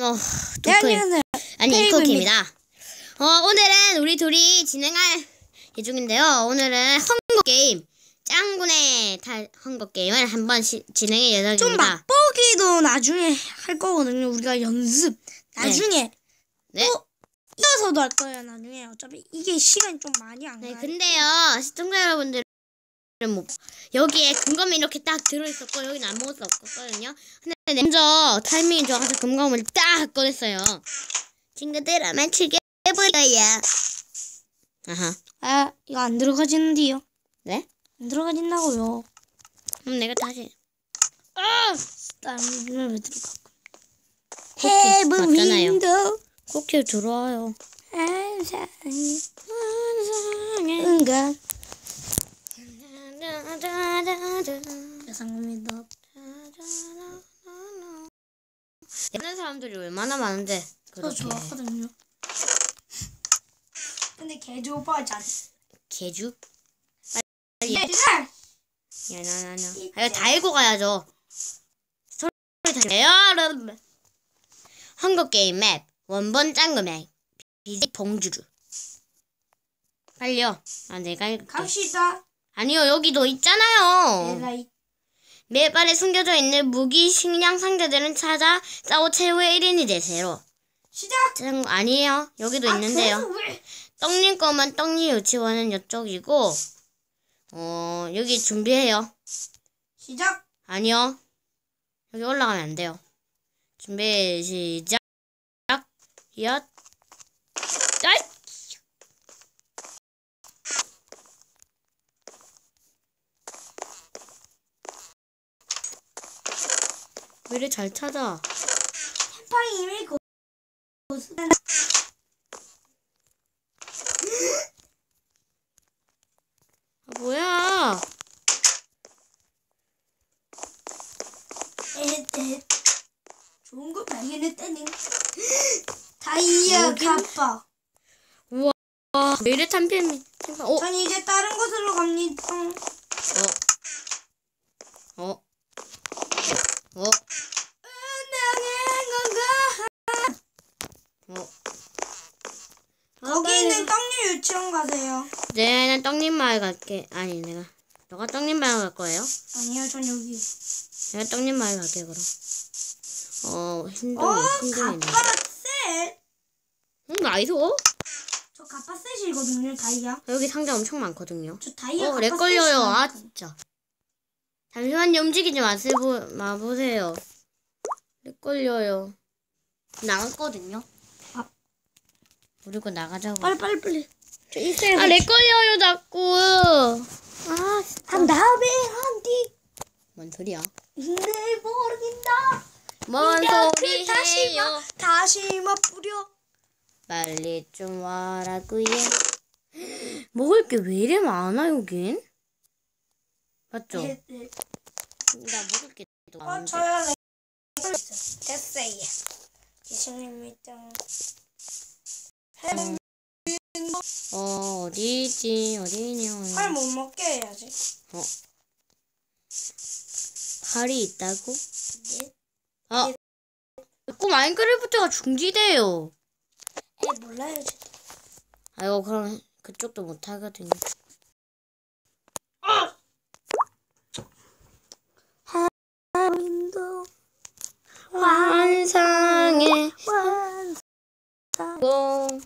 어, 네, 도쿄 안녕하세요. 아니. 이코키입니다. 어, 오늘은 우리 둘이 진행할 예정인데요. 오늘은 헝거 게임 탈 헝거 게임을 한번 시, 진행할 좀 예정입니다. 맛보기도 나중에 할 거거든요. 우리가 연습. 나중에 네. 또 이어서도 할 거예요. 나중에 어차피 이게 시간이 좀 많이 안 네, 가요. 근데요 시청자 여러분들은 뭐 여기에 금검이 이렇게 딱 들어있었고 여기는 아무것도 없었거든요. 근데 먼저 타이밍이 좋아서 금검을 딱 꺼냈어요. 친구들아 맞추게 해볼 거야. 아하. 아 이거 안 들어가지는데요. 네? 안 들어가진다고요. 그럼 내가 다시 아, 다른 왜 들어가? 맞잖아요. window. 쿠키 들어와요. 환상이 응가. 죄송합니다. 사람들이 얼마나 많은데 저 그렇게 좋아하거든요. 근데 개조 잘. 개주? 네. 야나나나 아, 이거 다 읽고 가야죠 소리 다 여러분 한국 게임 맵 원본 짱구맹 비직 봉주루 빨리요 아 내가 읽을게 갑시다. 아니요 여기도 있잖아요 내가 이 맵 안에 숨겨져 있는 무기 식량 상자들은 찾아 싸워 최후의 1인이 되세요 시작. 짱- 아니에요 여기도 있는데요 아, 왜? 떡님 거만 떡님 유치원은 이쪽이고 어 여기 준비해요 시작. 아니요 여기 올라가면 안 돼요 준비 시작 엿 짤! 왜 이래 잘 찾아 햄팡이 이미 고. 아, 뭐야 에헤 좋은 거 발견했다니. 다이아? 카파. 우와 왜 이래 탄펜 탄펜 어? 전 이제 다른 곳으로 갑니다. 어? 어? 어? 은행에 건가? 어? 거기 있는 떡류 유치원 가세요. 네, 난 떡님 마을 갈게. 아니, 내가. 너가 떡님 마을 갈 거예요? 아니요, 전 여기. 내가 떡님 마을 갈게, 그럼. 어, 어, 힘들네. 응, 나이소? 저 가빠셋이거든요, 다이아. 여기 상자 엄청 많거든요. 저 다이아 어, 렉 걸려요. 아. 진짜. 잠시만요, 움직이지 마세요, 마보세요. 렉 걸려요. 나갔거든요. 아. 우리고 나가자고. 빨리 빨리 빨리. 저 있어요. 아, 렉 걸려요, 자꾸. 아, 진짜. 한 다음에 한뒤 뭔 소리야? 네 모르겠다. 뭔 이렇게 소리 다시 해요? 마 다시 마 뿌려. 빨리 좀 와라구요. 먹을 게 왜 이래 많아 여긴? 맞죠? 네, 네. 나 먹을 게또 어. 저요. 네. 됐어요. 햄어 어디지 어디냐? 팔못 먹게 해야지. 칼이 있다고? 네. 어. 자꾸 마인크래프트가 중지돼요. 에 몰라요. 아이고 그럼 그쪽도 못 하거든요. 윈도 환상의. 공.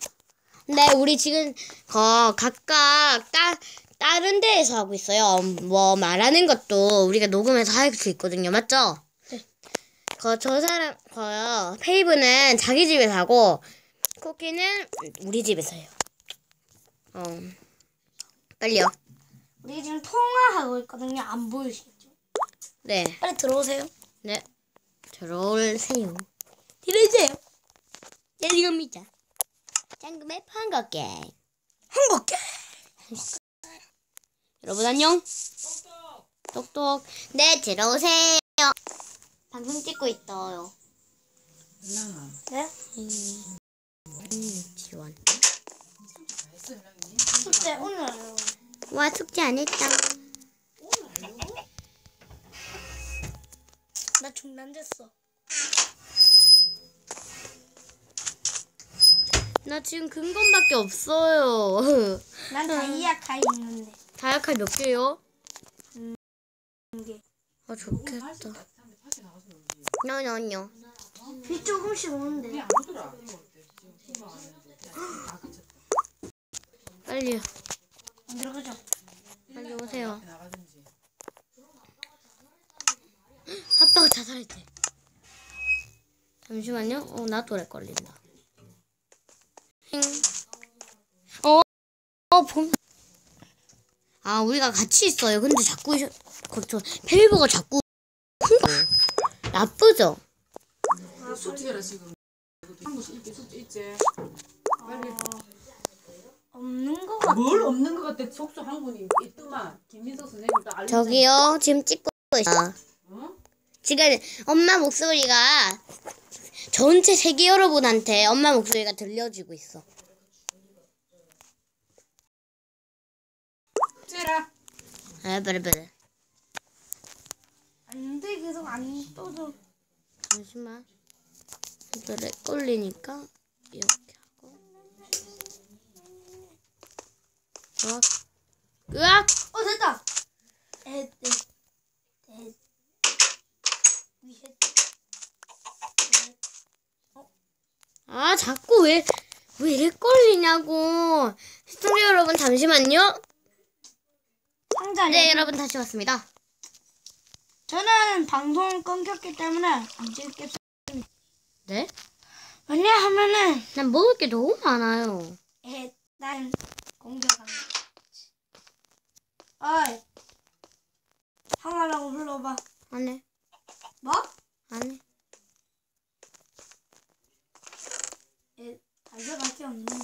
네, 우리 지금 어, 각각 따, 다른 데에서 하고 있어요. 뭐 말하는 것도 우리가 녹음해서 할 수 있거든요. 맞죠? 네. 그, 저 사람, 그, 페이브는 자기 집에서 하고, 쿠키는 우리 집에서 해요. 어, 빨리요. 우리 지금 통화하고 있거든요. 안 보이시죠? 네, 빨리 들어오세요. 네. 들어오세요. 들어오세요. 열리갑니다. 짱금의 펑거게 행복해. 여러분 안녕. 똑똑. 네 들어오세요. 방송 찍고 있어요. 네? 지원. 숙제 오늘 와 숙제 안 했다. 나 중단됐어. 나 지금 금건밖에 없어요. 난 다이아 칼 있는데. 다이아 칼 몇 개요? 이게. 아 좋겠다. 냐냐냐. 비 조금씩 오는데. 빨리 안 들어가죠? 빨리 오세요. 아빠가 자살했대. 잠시만요. 어, 나 또래 걸린다. 힝. 어, 어, 봄. 아, 우리가 같이 있어요. 근데 자꾸, 저, 저 펠버가 자꾸, 나쁘죠? 지금 숙제 있지 빨리 없는 거 같아. 뭘 없는 것 같아 속초 한 분이 있더만 김민석 선생님 다 알고 저기요, 지금 찍고 있어. 어? 지금 엄마 목소리가 전체 세계 여러분한테 엄마 목소리가 들려지고 있어. 숙제라 아, 베레베레. 안 돼, 계속 안 떠져. 잠시만. 이거를 걸리니까 이렇게 하고. 으악. 으악! 어, 됐다! 에, 네. 네. 위에. 아, 자꾸 왜, 왜 이래 걸리냐고. 시청자 여러분, 잠시만요. 상자 네, 네, 여러분, 다시 왔습니다. 저는 방송 끊겼기 때문에 안 찍겠습니다. 네? 왜냐하면은, 난 먹을 게 너무 많아요. 에, 난 공격한다. 어이. 형아라고 불러봐. 안 해. 뭐? 안 해. 에, 가져갈 게 없는데.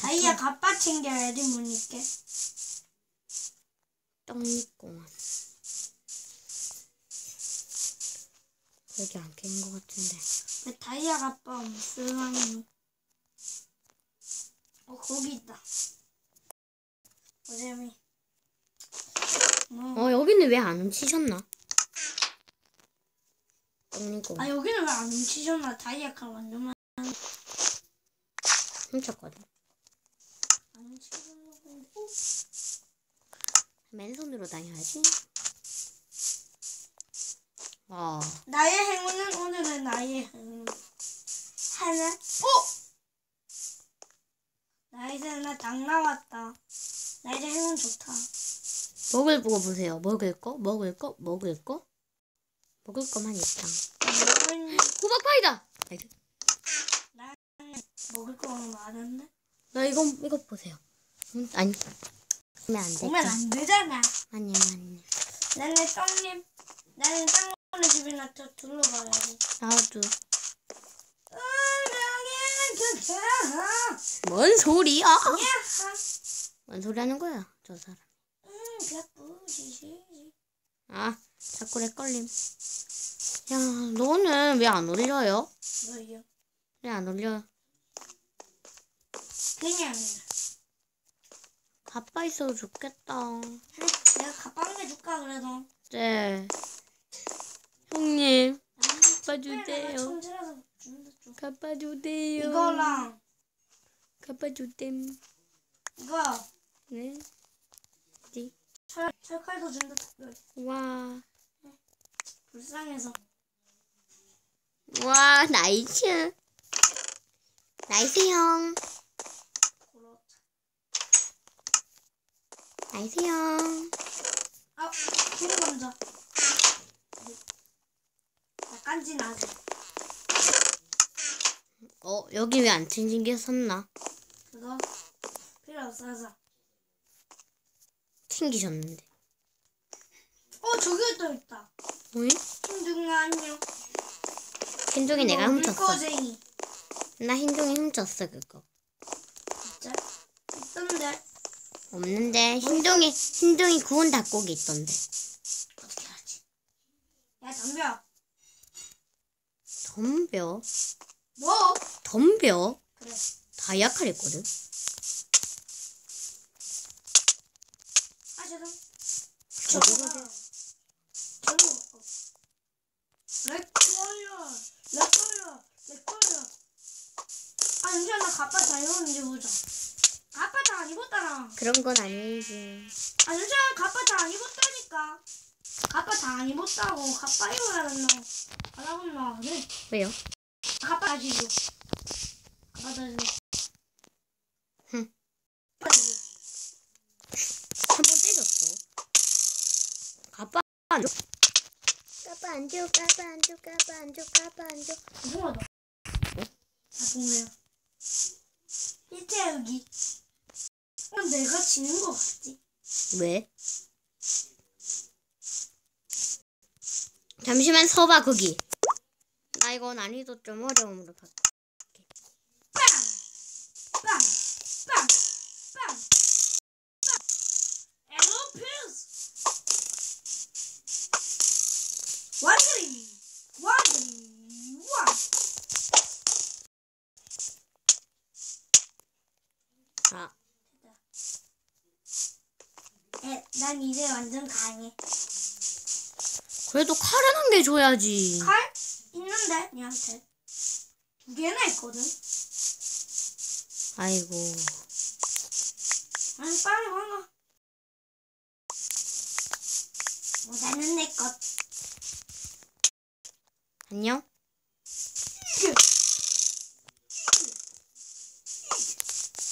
다이아 갑바 챙겨야지, 뭐니까. 떡잎공원. 여기 안 깬 것 같은데. 왜 다이아 갑바 없으면 어 거기 있다 어제미 어. 어, 여기는 왜 안 훔치셨나? 떡잎공원. 아 여기는 왜 안 훔치셨나 다이아 칼 완전만 훔쳤거든. 맨손으로 다녀야지. 와. 나의 행운은 오늘은 나의 행운 하나 어 나이제 나닭 나왔다 나 이제 행운 좋다 먹을 거 보세요. 먹을 거, 먹을 거, 먹을 거. 먹을 거만 있다. 호박파이다! 먹을 거 많은데 나 이거, 이거 보세요. 음, 아니. 그러면 안 돼. 보면 안 되잖아 아니, 아니. 나는 떡잎 나는 짱구네 집이나 더 둘러봐야지 나도. 그차 뭔 소리야? 뭔 소리 하는 거야, 저 사람. 음 아, 자꾸 내 걸림. 야, 너는 왜 안 올려요? 뭐요 왜 안 올려? 그냥 가빠 있어도 좋겠다. 내가 가방에 줄까 그래도 네. 형님. 내가 천재라서 준다 좀 갚아주세요. 이거랑 갚아주댐. 이거 네. 철, 철칼도 준다 특별 와. 불쌍해서 와, 나이스. 나이스 형. 그렇다 나이스 형. 아 피를 먼저 약간 진하지 어, 여기 왜안 튕기셨나? 그거 필요 없어서 튕기셨는데. 어 저기 또 있다 응? 힘든가 안녕 흰종이 내가 훔쳤어. 물거쟁이 나 흰종이 훔쳤어, 그거. 진짜 있던데 없는데 흰둥이 흰둥이 구운 닭고기 있던데. 어떻게 알았지? 야 덤벼. 덤벼? 뭐? 덤벼? 그래. 다이아칼 했거든. 아 저도. 저도. 저도. 렉걸려. 렉걸려. 렉걸려. 아 잠시만 나 갑바 잘 입었는지 보자. 가빠 다 안 입었다나. 그런 건 아니지. 아, 진짜 가빠 다 안 입었다니까. 가빠 다 안 입었다고. 가빠 입어야겠노. 알아봤나? 네. 왜요? 가빠 다시 줘. 가빠 다시 줘. 흠. 다시 줘. 한번 때렸어. 가빠 안 줘. 가빠 안 줘, 가빠 안 줘, 가빠 안 줘, 가빠 안 줘. 이상하다. 아, 동네야. 일제 여기. 어, 내가 지는 거 같지? 왜? 잠시만 서봐 거기. 나 이거 난이도 좀 어려움으로 바꿔. 빵! 빵! 빵! 강해. 그래도 칼은 한 개 줘야지. 칼? 있는데, 니한테. 두 개나 있거든? 아이고. 아니, 빨리 와가. 모자는 내 것. 안녕?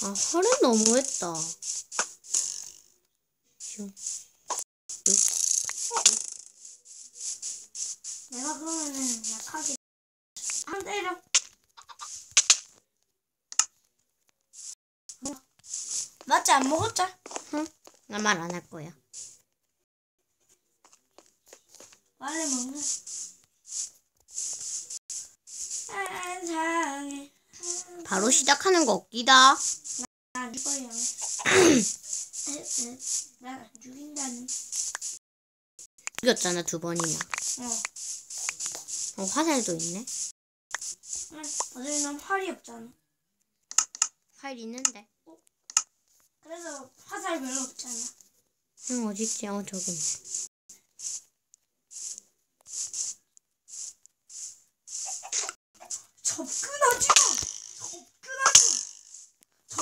아, 활은 너무했다. 슝. 내가 그러면은 약하게 한 때려. 맞지 안 먹었지? 나말 안 할 거야. 빨리 먹는. 세상에 바로 시작하는 거 없기다. 안 죽어요. 난안 죽인다는. 죽였잖아, 두 번이나. 어. 어, 화살도 있네. 응. 어차피 난 활이 없잖아. 활 있는데. 그래서 화살 별로 없잖아. 응, 어딨지? 어, 저기 있네. 접근하지 마. 접근하지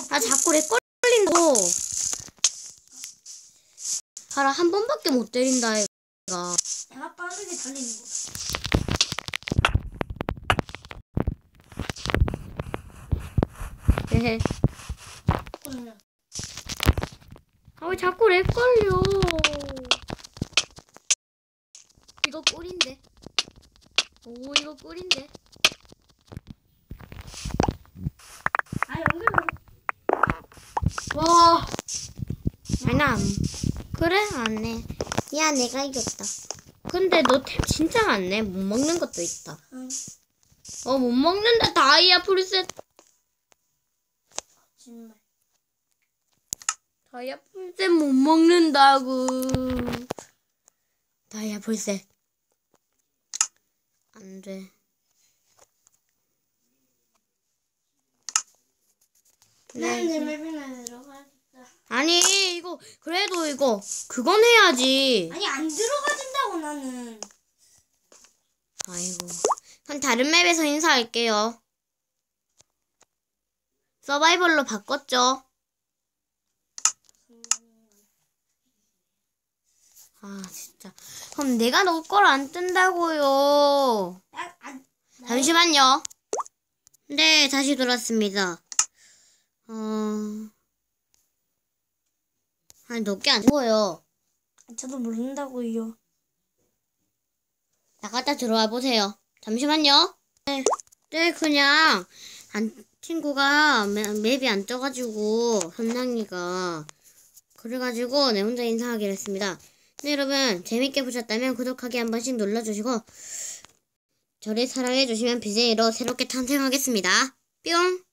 마. 아, 자꾸 렉 걸린다고. 봐라, 한 번밖에 못 때린다, 얘가. 내가 빠르게 달리는 거. 헤헤. 그러면 아, 왜 자꾸 렉 걸려. 이거 꿀인데. 오, 이거 꿀인데. 아 여기로 와. 아나 그래 안 해. 야 내가 이겼다. 근데 너 템 진짜 많네. 못 먹는 것도 있다. 응. 어못 먹는다 다이아 풀셋. 정말. 다이아 풀셋 못 먹는다고. 다이아 풀셋. 안 돼. 난내 맵이나 들어가겠다. 아니 이거 그래도 이거 그건 해야지. 아니 안 들어가진다고 나는. 아이고. 그럼 다른 맵에서 인사할게요. 서바이벌로 바꿨죠? 아, 진짜. 그럼 내가 너걸안 뜬다고요. 나, 안, 나, 잠시만요. 네, 다시 돌았습니다. 어. 아니, 너게 안 죽어요. 저도 모른다고요. 나갔다 들어와 보세요. 잠시만요. 네, 네 그냥 안 친구가 매- 맵이 안 떠가지고 현랑이가 그래가지고 내 혼자 인사하기로 했습니다. 네 여러분 재밌게 보셨다면 구독하기 한 번씩 눌러주시고 저를 사랑해주시면 BJ로 새롭게 탄생하겠습니다. 뿅!